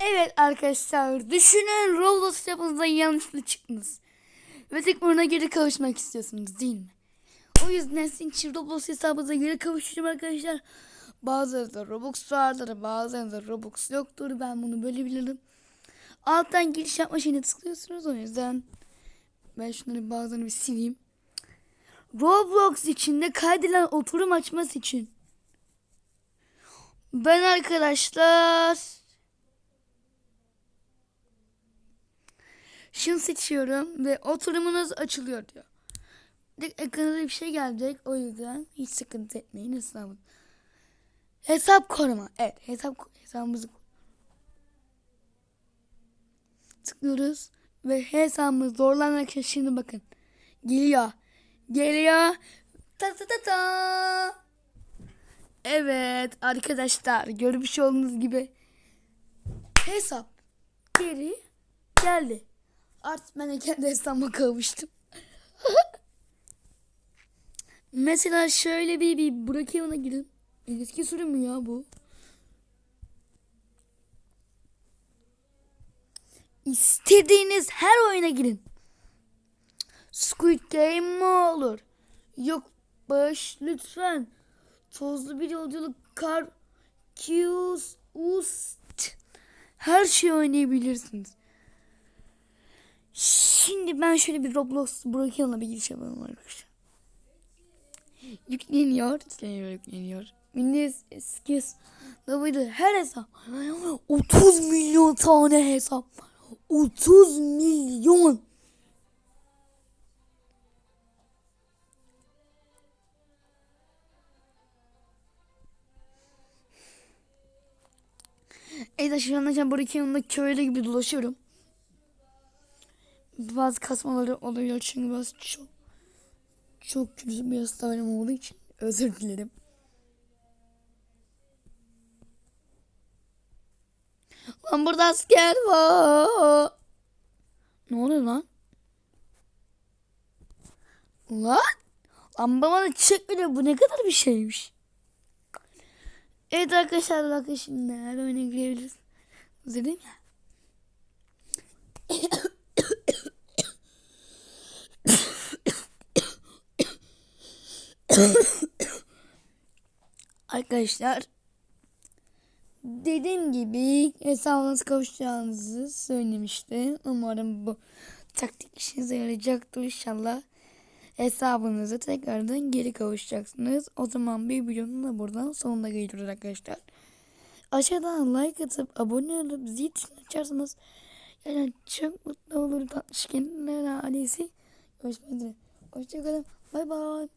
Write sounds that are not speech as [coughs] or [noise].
Evet arkadaşlar düşünün Roblox hesabınızda yanlışlıkla çıktınız. Ve tek ona geri kavuşmak istiyorsunuz değil mi? O yüzden sizin için Roblox hesabınıza geri kavuşacağım arkadaşlar. Bazılarında Robux vardır bazılarında Robux yoktur ben bunu böyle bilirim. Alttan giriş yapma şeyine tıklıyorsunuz o yüzden ben şunları bazılarını bir sileyim. Roblox içinde kaydedilen oturum açması için ben arkadaşlar şunu seçiyorum ve oturumunuz açılıyor diyor. Direkt ekrana bir şey gelecek o yüzden hiç sıkıntı etmeyin hesabın. Hesap koruma. Evet hesap hesabımızı tıklıyoruz ve hesabımız zorlanarak şimdi bakın. Geliyor. Geliyor. Ta ta ta ta. Evet arkadaşlar görmüş olduğunuz gibi hesap geri geldi. Artık ben de kendi hesabıma kavuştum. [laughs] Mesela şöyle bir, bir Brookhaven'a girin. Eski sürüm mü ya bu? İstediğiniz her oyuna girin. Squid Game mi olur? Yok baş lütfen. Tozlu bir yolculuk kar Kius Ust her şeyi oynayabilirsiniz. Şimdi ben şöyle bir Roblox Brookhaven'a bir giriş yapalım arkadaşlar. Yükleniyor, yükleniyor, yükleniyor. Windows Skills her hesap 30 milyon tane hesap 30 milyon Evet anda ben buradaki yanında köylü gibi dolaşıyorum. Bazı kasmaları oluyor çünkü biraz çok çok kötü bir hastalığım olduğu için [laughs] özür dilerim. Lan burada asker var. Ne oluyor lan? Lan? Lan bana çekmiyor. Bu ne kadar bir şeymiş. Evet arkadaşlar bakın şimdi oyuna girebiliriz. Hazır değil mi? [coughs] Arkadaşlar dediğim gibi hesabınız kavuşacağınızı söylemişti. Umarım bu taktik işinize yarayacaktır inşallah. Hesabınıza tekrardan geri kavuşacaksınız. O zaman bir videonun da buradan sonuna geliyoruz arkadaşlar. Aşağıdan like atıp abone olup zil açarsanız yani çok mutlu olurum. Tatlış kendine ailesi. Görüşmek üzere. Hoşçakalın. Bay bay.